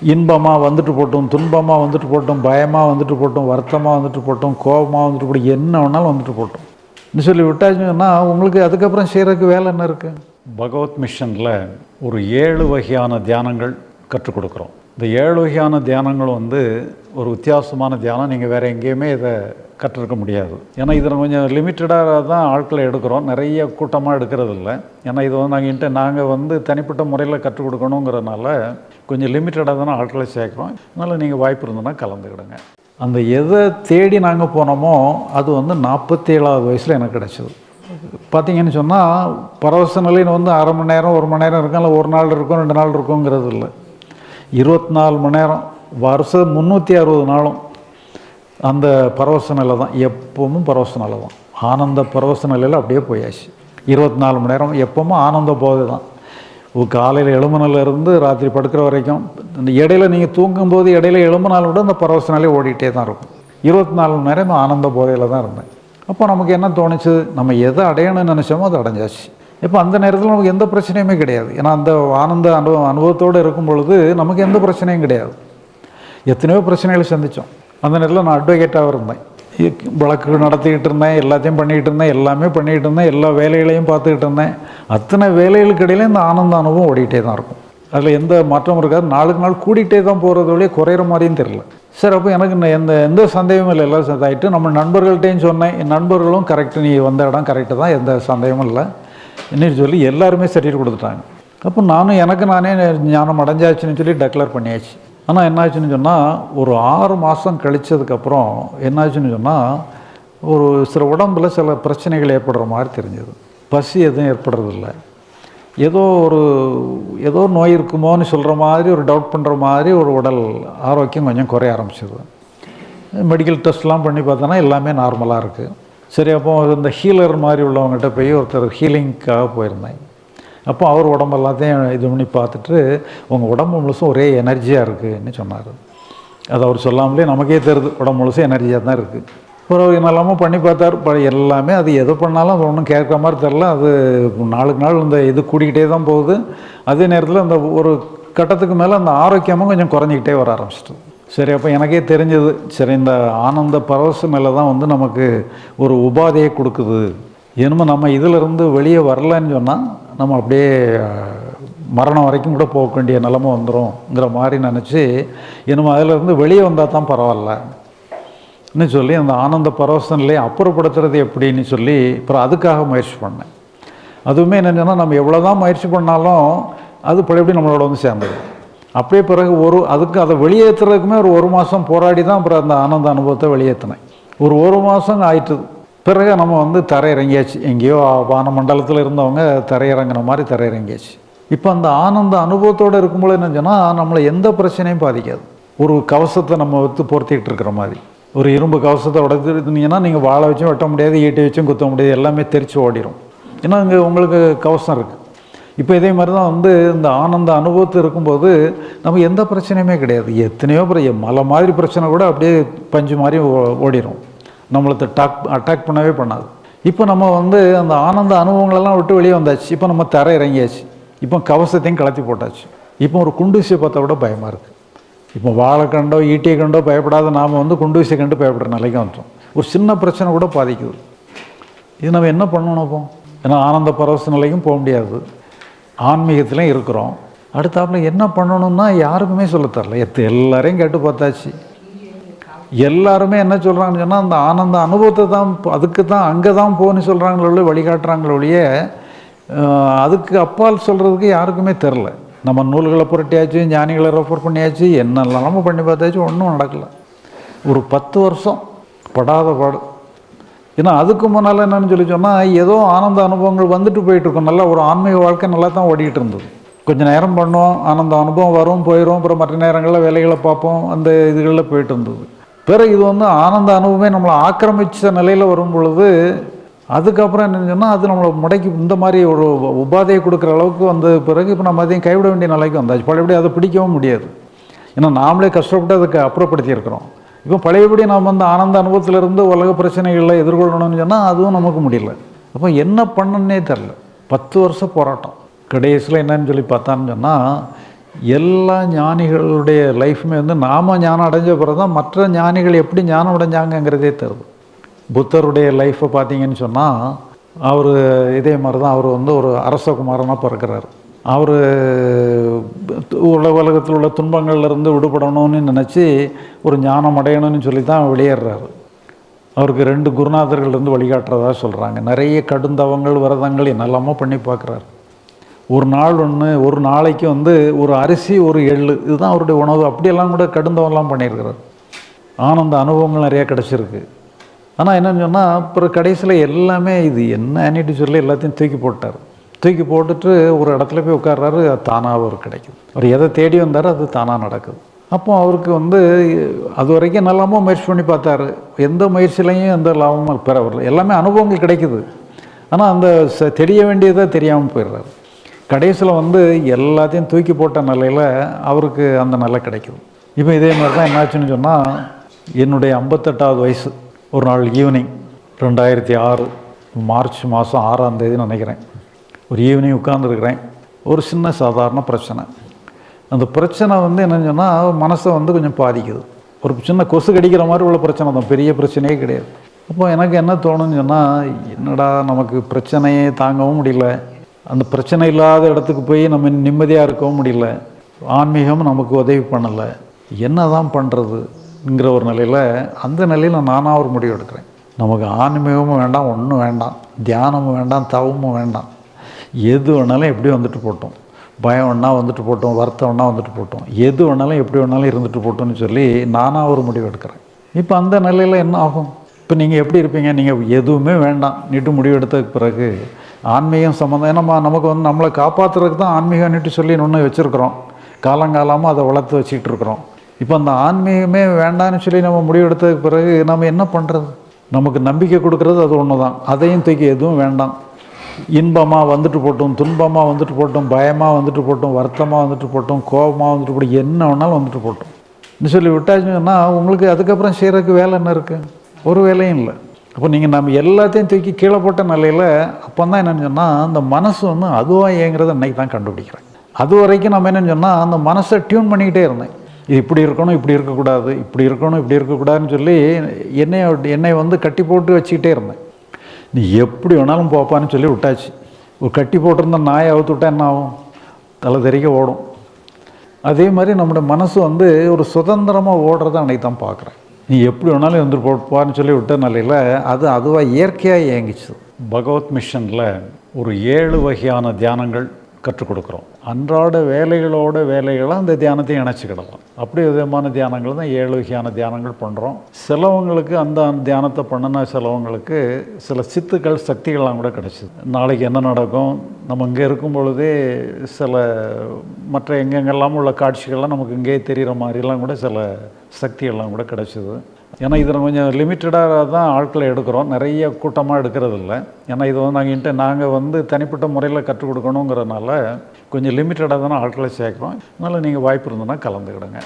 இன்பமாக வந்துட்டு போட்டோம் துன்பமாக வந்துட்டு போட்டும் பயமாக வந்துட்டு போட்டும் வருத்தமாக வந்துட்டு போட்டோம் கோபமாக வந்துட்டு போட்டும் என்ன வேணாலும் வந்துட்டு போட்டோம். இன்னும் சொல்லி விட்டாச்சுன்னா உங்களுக்கு அதுக்கப்புறம் செய்கிறதுக்கு வேலை என்ன இருக்குது பகவத் மிஷனில் ஒரு ஏழு வகையான தியானங்கள் கற்றுக் கொடுக்குறோம். இந்த ஏழு வகையான தியானங்கள் வந்து ஒரு வித்தியாசமான தியானம். நீங்கள் வேறு எங்கேயுமே இதை கற்றுருக்க முடியாது. ஏன்னா இதில் கொஞ்சம் லிமிட்டடாக தான் ஆட்களை எடுக்கிறோம். நிறைய கூட்டமாக எடுக்கிறது இல்லை ஏன்னா இது வந்து நாங்கள் இன்ட்டு நாங்கள் வந்து தனிப்பட்ட முறையில் கற்றுக் கொடுக்கணுங்கிறனால கொஞ்சம் லிமிட்டடாக தானே ஆட்களை சேர்க்குறோம். அதனால் நீங்கள் வாய்ப்பு இருந்ததுன்னா கலந்துக்கிடுங்க. அந்த எதை தேடி நாங்கள் போனோமோ அது வந்து நாற்பத்தி ஏழாவது வயசில் எனக்கு கிடச்சிது. பார்த்தீங்கன்னு சொன்னால் பரவச நிலைன்னு வந்து அரை மணி நேரம் ஒரு மணி நேரம் இருக்கும் இல்லை ஒரு நாள் இருக்கும் ரெண்டு நாள் இருக்குங்கிறது இல்லை இருபத்தி நாலு மணி நேரம் வருஷம் முந்நூற்றி அறுபது நாளும் அந்த பரவச நிலை தான். எப்பவும் பரவச நிலை தான். ஆனந்த பரவச நிலையில் அப்படியே போயாச்சு. இருபத்தி நாலு மணி நேரம் எப்பவும் ஆனந்த போதை தான். காலையில் எழும்புனிலேருந்து ராத்திரி படுக்கிற வரைக்கும் இந்த இடையில நீங்கள் தூங்கும்போது இடையில எழும்புனாலும் கூட அந்த பரவச நிலை ஓடிட்டே தான் இருக்கும். இருபத்தி நாலு மணி நேரம் ஆனந்த போதையில் தான் இருந்தேன். அப்போ நமக்கு என்ன தோணுச்சு? நம்ம எதை அடையணும்னு நினச்சோமோ அது அடைஞ்சாச்சு. இப்போ அந்த நேரத்தில் நமக்கு எந்த பிரச்சனையுமே கிடையாது. ஏன்னா அந்த ஆனந்த அனுபவ அனுபவத்தோடு இருக்கும் பொழுது நமக்கு எந்த பிரச்சனையும் கிடையாது. எத்தனையோ பிரச்சனைகளை சந்தித்தோம் அந்த நேரத்தில் நான் அட்வொகேட்டாக இருந்தேன். வழக்கு நடத்திக்கிட்டு இருந்தேன் எல்லாத்தையும் பண்ணிக்கிட்டு இருந்தேன் எல்லாமே பண்ணிக்கிட்டு இருந்தேன் எல்லா வேலைகளையும் பார்த்துக்கிட்டு இருந்தேன். அத்தனை வேலைகளுக்கு இடையில இந்த ஆனந்த அனுபவம் ஓடிக்கிட்டே தான் இருக்கும். அதில் எந்த மாற்றமும் இருக்காது. நாளுக்கு நாள் கூட்டிகிட்டே தான் போகிறது வழியே குறையிற மாதிரியும் தெரில சரி அப்போ எனக்கு எந்த எந்த சந்தேகமும் இல்லை. எல்லாம் இதாகிட்டு நம்ம நண்பர்கள்ட்டையும் சொன்னேன். என் நண்பர்களும் கரெக்டு நீ வந்த இடம் கரெக்டு தான். எந்த சந்தேகமும் இல்லை. என்னன்னு சொல்லி எல்லாருமே சர்டிஃபிகேட் கொடுத்துட்டாங்க. அப்போ நானும் எனக்கு நானே ஞானம் அடைஞ்சாச்சுன்னு சொல்லி டெக்ளேர் பண்ணியாச்சு. ஆனால் என்னாச்சுன்னு சொன்னால் ஒரு ஆறு மாதம் கழிச்சதுக்கப்புறம் என்னாச்சுன்னு சொன்னால் ஒரு சில உடம்புல சில பிரச்சனைகள் ஏற்படுற மாதிரி தெரிஞ்சது. பசி எதுவும் ஏற்படுறதில்ல. ஏதோ ஒரு ஏதோ நோய் இருக்குமோன்னு சொல்கிற மாதிரி ஒரு டவுட் பண்ணுற மாதிரி ஒரு உடல் ஆரோக்கியம் கொஞ்சம் குறைய ஆரம்பிச்சிது. மெடிக்கல் டெஸ்ட்லாம் பண்ணி பார்த்தோன்னா எல்லாமே நார்மலாக இருக்குது சரி அப்போ இந்த ஹீலர் மாதிரி உள்ளவங்ககிட்ட போய் ஒருத்தர் ஹீலிங்க்காக போயிருந்தேன் அப்போ அவர் உடம்பு எல்லாத்தையும் இது பண்ணி பார்த்துட்டு உங்கள் உடம்பு முழுசும் ஒரே எனர்ஜியாக இருக்குதுன்னு சொன்னார். அது அவர் சொல்லாமலே நமக்கே தெரியுது உடம்பு முழுசும் எனர்ஜியாக தான் இருக்குது அப்புறம் என்னெல்லாமோ பண்ணி பார்த்தார் ப எல்லாமே அது எது பண்ணாலும் அது ஒன்றும் கேட்குற மாதிரி தெரில அது நாளுக்கு நாள் இந்த இது கூடிக்கிட்டே தான் போகுது. அதே நேரத்தில் அந்த ஒரு கட்டத்துக்கு மேலே அந்த ஆரோக்கியமும் கொஞ்சம் குறைஞ்சிக்கிட்டே வர ஆரம்பிச்சிட்டு. சரி அப்போ எனக்கே தெரிஞ்சது சரி இந்த ஆனந்த பரவச மேலே தான் வந்து நமக்கு ஒரு உபாதையை கொடுக்குது. என்னமோ நம்ம இதிலிருந்து வெளியே வரலன்னு சொன்னால் நம்ம அப்படியே மரணம் வரைக்கும் கூட போக வேண்டிய நிலமை வந்துடும்ங்கிற மாதிரி நினச்சி என்னமோ அதிலிருந்து வெளியே வந்தால் தான் பரவாயில்ல. ன்னு சொல்லி அந்த ஆனந்த பரவசனிலே அப்புறப்படுத்துறது எப்படின்னு சொல்லி அப்புறம் அதுக்காக முயற்சி பண்ணேன். அதுவுமே என்னென்னா நம்ம எவ்வளோ தான் முயற்சி பண்ணாலும் அது பழையபடி நம்மளோட வந்து சேர்ந்தது அப்படியே பிறகு ஒரு அதுக்கு அதை வெளியேற்றுறதுக்குமே ஒரு ஒரு மாதம் போராடி தான் அப்புறம் அந்த ஆனந்த அனுபவத்தை வெளியேற்றினேன். ஒரு ஒரு மாதம் ஆயிட்டுது பிறகு நம்ம வந்து தரையிறங்கியாச்சு. எங்கேயோ வான மண்டலத்தில் இருந்தவங்க தரையிறங்கின மாதிரி தரையிறங்கியாச்சு. இப்போ அந்த ஆனந்த அனுபவத்தோடு இருக்கும்போது என்ன சொன்னால் நம்மளை எந்த பிரச்சனையும் பாதிக்காது. ஒரு கவசத்தை நம்ம வந்து பொருத்திக்கிட்டு இருக்கிற மாதிரி. ஒரு இரும்பு கவசத்தை உடைச்சிருந்தீங்கன்னா நீங்கள் வாழை வச்சும் வெட்ட முடியாது ஈட்டி வச்சும் குத்த முடியாது எல்லாமே தெரித்து ஓடிடும் ஏன்னா இங்கே உங்களுக்கு கவசம் இருக்குது இப்போ இதே மாதிரி தான் வந்து இந்த ஆனந்த அனுபவத்து இருக்கும்போது நம்ம எந்த பிரச்சனையுமே கிடையாது. எத்தனையோ பிற மலை மாதிரி பிரச்சனை கூட அப்படியே பஞ்சு மாதிரி ஓ- ஓடிடும் நம்மளை டாக் அட்டாக் பண்ணவே பண்ணாது. இப்போ நம்ம வந்து அந்த ஆனந்த அனுபவங்களெல்லாம் விட்டு வெளியே வந்தாச்சு. இப்போ நம்ம தர இறங்கியாச்சு. இப்போ கவசத்தையும் கலத்தி போட்டாச்சு. இப்போ ஒரு குண்டூசியை பார்த்தா கூட பயமாக இருக்குது இப்போ வாழை கண்டோ ஈட்டியை கண்டோ பயப்படாத நாம் வந்து குண்டூசியை கண்டு பயப்படுற நிலைக்கு வந்துட்டோம். ஒரு சின்ன பிரச்சனை கூட பாதிக்குது. இது நம்ம என்ன பண்ணணும் அப்போ? ஏன்னா ஆனந்த பரவச நிலைக்கும் போக முடியாது. ஆன்மீகத்திலையும் இருக்கிறோம். அடுத்தாப்புல என்ன பண்ணணும்னா யாருக்குமே சொல்ல தரல. எத்து எல்லாரையும் கேட்டு பார்த்தாச்சு. எல்லாருமே என்ன சொல்கிறாங்கன்னு சொன்னால் அந்த ஆனந்த அனுபவத்தை தான் அதுக்கு தான் அங்கே தான் போன்னு சொல்கிறாங்களோ வழிகாட்டுறாங்களோ ஒழிய அதுக்கு அப்பால் சொல்கிறதுக்கு யாருக்குமே தெரில. நம்ம நூல்களை புரட்டியாச்சு ஞானிகளை ரெஃபர் பண்ணியாச்சு என்னெல்லாம் பண்ணி பார்த்தாச்சு ஒன்றும் நடக்கலை. ஒரு பத்து வருஷம் படாத பாடு. ஏன்னா அதுக்கு முன்னால் என்னென்னு சொல்லி சொன்னால் ஏதோ ஆனந்த அனுபவங்கள் வந்துட்டு போயிட்டுருக்கும். நல்லா ஒரு ஆன்மீக வாழ்க்கை நல்லா தான் ஓடிக்கிட்டு இருந்தது கொஞ்சம் நேரம் பண்ணோம் ஆனந்த அனுபவம் வரும் போயிடும் அப்புறம் மற்ற நேரங்களில் வேலைகளை பார்ப்போம் அந்த இதுகளில் போயிட்டு இருந்தது பிறகு இது வந்து ஆனந்த அனுபவமே நம்மளை ஆக்கிரமித்த நிலையில் வரும் பொழுது அதுக்கப்புறம் என்னன்னு சொன்னால் அது நம்மளை முடக்கி இந்த மாதிரி ஒரு உபாதையை கொடுக்குற அளவுக்கு வந்த பிறகு இப்போ நம்ம அதையும் கைவிட வேண்டிய நிலைக்கு வந்தாச்சு. பழையபடி அதை பிடிக்கவும் முடியாது. ஏன்னா நாமளே கஷ்டப்பட்டு அதுக்கு அப்புறப்படுத்தியிருக்கிறோம். இப்போ பழையபடி நாம் வந்து ஆனந்த அனுபவத்திலிருந்து உலக பிரச்சனைகளை எதிர்கொள்ளணும்னு சொன்னால் அதுவும் நமக்கு முடியல. அப்போ என்ன பண்ணனே தெரில பத்து வருஷம் போராட்டம். கடைசியில் என்னன்னு சொல்லி பார்த்தான்னு சொன்னால் எல்லா ஞானிகளுடைய லைஃப்புமே வந்து நாம ஞானம் அடைஞ்ச பிறகு தான் மற்ற ஞானிகள் எப்படி ஞானம் அடைஞ்சாங்கங்கிறதே தருது புத்தருடைய லைஃப்பை பார்த்தீங்கன்னு சொன்னால் அவர் இதே மாதிரி தான் அவர் வந்து ஒரு அரசகுமாரனாக பிறக்கிறார். அவர் உலக உலகத்தில் உள்ள துன்பங்கள்லேருந்து விடுபடணும்னு நினச்சி ஒரு ஞானம் அடையணும்னு சொல்லி தான் வெளியேறாரு. அவருக்கு ரெண்டு குருநாதர்கள் இருந்து வழிகாட்டுறதா சொல்கிறாங்க நிறைய கடுந்தவங்கள் விரதங்கள் என்னெல்லாமோ பண்ணி பார்க்குறாரு. ஒரு நாள் ஒன்று ஒரு நாளைக்கு வந்து ஒரு அரிசி ஒரு எள்ளு இதுதான் அவருடைய உணவு. அப்படியெல்லாம் கூட கடுந்தவெல்லாம் பண்ணியிருக்கிறார். ஆனந்த அனுபவங்கள் நிறையா கிடச்சிருக்கு. ஆனால் என்னென்னு சொன்னால் அப்புறம் கடைசியில் எல்லாமே இது என்னன்னுட்டு சொல்லி எல்லாத்தையும் தூக்கி போட்டார். தூக்கி போட்டுட்டு ஒரு இடத்துல போய் உட்கார்றாரு அது தானாக அவர் கிடைக்குது அவர் எதை தேடி வந்தாரோ அது தானாக நடக்குது. அப்போ அவருக்கு வந்து அது வரைக்கும் நல்லாமோ முயற்சி பண்ணி பார்த்தாரு. எந்த முயற்சியிலையும் எந்த லாபமும் பெற வரல. எல்லாமே அனுபவங்கள் கிடைக்குது. ஆனால் அந்த ச- தெரிய வேண்டியதை தெரியாமல் போயிடுறாரு. கடைசியில் வந்து எல்லாத்தையும் தூக்கி போட்ட நிலையில் அவருக்கு அந்த நிலை கிடைக்குது. இப்போ இதே மாதிரி தான் என்னாச்சுன்னு சொன்னால் என்னுடைய ஐம்பத்தெட்டாவது வயசு. ஒரு நாள் ஈவினிங் ரெண்டாயிரத்தி ஆறு மார்ச் மாதம் ஆறாம் தேதி நினைக்கிறேன். ஒரு ஈவினிங் உட்கார்ந்துருக்கிறேன். ஒரு சின்ன சாதாரண பிரச்சனை. அந்த பிரச்சனை வந்து என்னன்னு சொன்னால் மனசை வந்து கொஞ்சம் பாதிக்குது. ஒரு சின்ன கொசு கடிக்கிற மாதிரி உள்ள பிரச்சனை தான். பெரிய பிரச்சனையே கிடையாது. அப்போ எனக்கு என்ன தோணுன்னு சொன்னால் என்னடா நமக்கு பிரச்சனையே தாங்கவும் முடியல. அந்த பிரச்சனை இல்லாத இடத்துக்கு போய் நம்ம நிம்மதியாக இருக்கவும் முடியல. ஆன்மீகம் நமக்கு உதவி பண்ணலை. என்ன தான் பண்ணுறதுங்கிற ஒரு நிலையில் அந்த நிலையில் நானாக ஒரு முடிவு எடுக்கிறேன். நமக்கு ஆன்மீகமும் வேண்டாம் ஒன்றும் வேண்டாம். தியானமும் வேண்டாம் தவமும் வேண்டாம். எது வேணாலும் எப்படி வந்துட்டு போட்டோம். பயம் வேணா வந்துட்டு போட்டோம் வருத்தம் வேணா வந்துட்டு போட்டோம். எது வேணாலும் எப்படி வேணாலும் இருந்துட்டு போட்டோம்னு சொல்லி நானாக ஒரு முடிவு எடுக்கிறேன். இப்போ அந்த நிலையில் என்ன ஆகும்? இப்போ நீங்கள் எப்படி இருப்பீங்க? நீங்கள் எதுவுமே வேண்டாம். நீட்டு முடிவு எடுத்ததுக்கு பிறகு ஆன்மீகம் சம்மந்தம் ஏன்னா நமக்கு வந்து நம்மளை காப்பாற்றுறதுக்கு தான் ஆன்மீகம்னுட்டு சொல்லி ஒன்று வச்சுருக்குறோம். காலங்காலமாக அதை வளர்த்து வச்சுக்கிட்டு இருக்கிறோம். இப்போ அந்த ஆன்மீகமே வேண்டாம்னு சொல்லி நம்ம முடிவு எடுத்ததுக்கு பிறகு நம்ம என்ன பண்ணுறது நமக்கு நம்பிக்கை கொடுக்கறது அது ஒன்று தான் அதையும் தூக்கி எதுவும் வேண்டாம். இன்பமாக வந்துட்டு போட்டும் துன்பமாக வந்துட்டு போட்டும் பயமாக வந்துட்டு போட்டும் வருத்தமாக வந்துட்டு போட்டும் கோபமாக வந்துட்டு போட்டும் என்ன வேணாலும் வந்துட்டு போட்டும். இன்னும் சொல்லி விட்டாச்சுன்னா உங்களுக்கு அதுக்கப்புறம் செய்கிறதுக்கு வேலை என்ன இருக்குது ஒரு வேலையும் இல்லை. அப்போ நீங்கள் நம்ம எல்லாத்தையும் தூக்கி கீழே போட்ட நிலையில் அப்போ தான் என்னென்னு சொன்னால் அந்த மனசு வந்து அதுவாக ஏங்கிறத அன்றைக்கி தான் கண்டுபிடிக்கிறேன். அது வரைக்கும் நம்ம என்னென்னு சொன்னால் அந்த மனசை டியூன் பண்ணிக்கிட்டே இருந்தேன். இது இப்படி இருக்கணும் இப்படி இருக்கக்கூடாது இப்படி இருக்கணும் இப்படி இருக்கக்கூடாதுன்னு சொல்லி என்னை என்னை வந்து கட்டி போட்டு வச்சுக்கிட்டே இருந்தேன். நீ எப்படி வேணாலும் போப்பான்னு சொல்லி விட்டாச்சு. ஒரு கட்டி போட்டிருந்த நாயை அவுத்து விட்டா என்ன ஆகும்? தலை தெறிக்க ஓடும். அதே மாதிரி நம்முடைய மனசு வந்து ஒரு சுதந்திரமாக ஓடுறத அன்னைக்கு தான் பார்க்குறேன். நீ எப்படி வேணாலும் எழுந்துட்டு போப்பான்னு சொல்லி விட்ட நிலையில் அது அதுவாக இயற்கையாக இயங்கிச்சு. பகவத் மிஷனில் ஒரு ஏழு வகையான தியானங்கள் கற்றுக் கொடுக்குறோம். அன்றாட வேலைகளோட வேலைகளை அந்த தியானத்தையும் இணைச்சிக்கிடலாம் அப்படி விதமான தியானங்கள் தான் ஏழு வகையான தியானங்கள் பண்ணுறோம் சிலவங்களுக்கு அந்த தியானத்தை பண்ணின சிலவங்களுக்கு சில சித்துக்கள் சக்திகள்லாம் கூட கிடச்சிது. நாளைக்கு என்ன நடக்கும்? நம்ம இங்கே இருக்கும் பொழுதே சில மற்ற எங்கெங்கெல்லாம் உள்ள காட்சிகள்லாம் நமக்கு இங்கேயே தெரிகிற மாதிரிலாம் கூட சில சக்திகள்லாம் கூட கிடச்சிது. ஏன்னா இதில் கொஞ்சம் லிமிட்டடாக தான் ஆட்களை எடுக்கிறோம். நிறைய கூட்டமாக எடுக்கிறது இல்லை ஏன்னா இது வந்து நாங்கள் இன்ட்டு நாங்கள் வந்து தனிப்பட்ட முறையில் கற்றுக் கொடுக்கணுங்கிறனால கொஞ்சம் லிமிட்டடாக தானே ஆட்களை சேர்க்குறோம். அதனால் நீங்கள் வாய்ப்பு இருந்ததுன்னா கலந்துக்கிடுங்க.